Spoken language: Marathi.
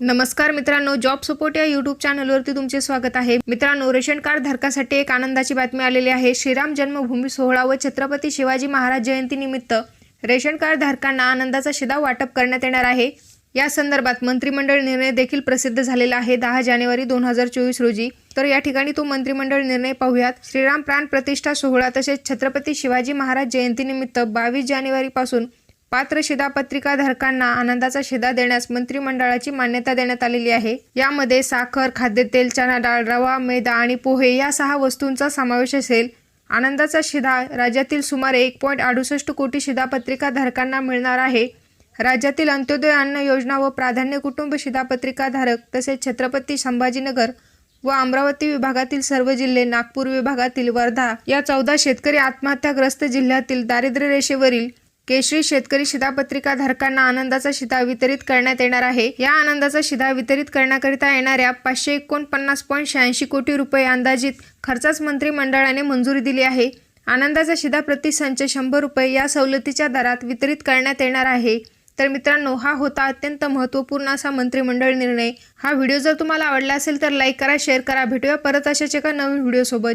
नमस्कार मित्रांनो जॉब सपोर्ट या युट्यूब चॅनलवरती तुमचे स्वागत आहे. मित्रांनो रेशन कार्ड धारकासाठी एक आनंदाची बातमी आलेली आहे. श्रीराम जन्मभूमी सोहळा व छत्रपती शिवाजी महाराज जयंती निमित्त रेशन कार्ड धारकांना आनंदाचा शिदा वाटप करण्यात येणार आहे. या संदर्भात मंत्रिमंडळ निर्णय देखील प्रसिद्ध झालेला आहे. दहा जानेवारी दोन हजार चोवीस रोजी. तर या ठिकाणी तो मंत्रिमंडळ निर्णय पाहूयात. श्रीराम प्राण प्रतिष्ठा सोहळा तसेच छत्रपती शिवाजी महाराज जयंतीनिमित्त बावीस जानेवारीपासून पात्र शिधापत्रिका धारकांना आनंदाचा शिधा देण्यास मंत्रिमंडळाची मान्यता देण्यात आलेली आहे. यामध्ये साखर खाद्यतेल चना डाळ रवा मैदा आणि पोहे या सहा वस्तूंचा समावेश असेल. आनंदाचा शिधा राज्यातील सुमारे एक पॉईंट अडुसष्ट कोटी शिधापत्रिका धारकांना मिळणार आहे. राज्यातील अंत्योदय अन्न योजना व प्राधान्य कुटुंब शिधापत्रिका धारक तसेच छत्रपती संभाजीनगर व अमरावती विभागातील सर्व जिल्हे नागपूर विभागातील वर्धा या चौदा शेतकरी आत्महत्याग्रस्त जिल्ह्यातील दारिद्र्य रेषेवरील केशरी शेतकरी शिधापत्रिका धारकांना आनंदाचा शिधा वितरित करण्यात येणार आहे. या आनंदाचा शिधा वितरित करण्याकरिता येणाऱ्या पाचशे एकोणपन्नास पॉईंट शहाऐंशी कोटी रुपये अंदाजित खर्चास मंत्रिमंडळाने मंजुरी दिली आहे. आनंदाचा शिधा प्रति संच शंभर रुपये या सवलतीच्या दरात वितरित करण्यात येणार आहे. तर मित्रांनो हा होता अत्यंत महत्त्वपूर्ण असा मंत्रिमंडळ निर्णय. हा व्हिडिओ जर तुम्हाला आवडला असेल तर लाईक करा शेअर करा. भेटूया परत अशाच एका नवीन व्हिडिओसोबत.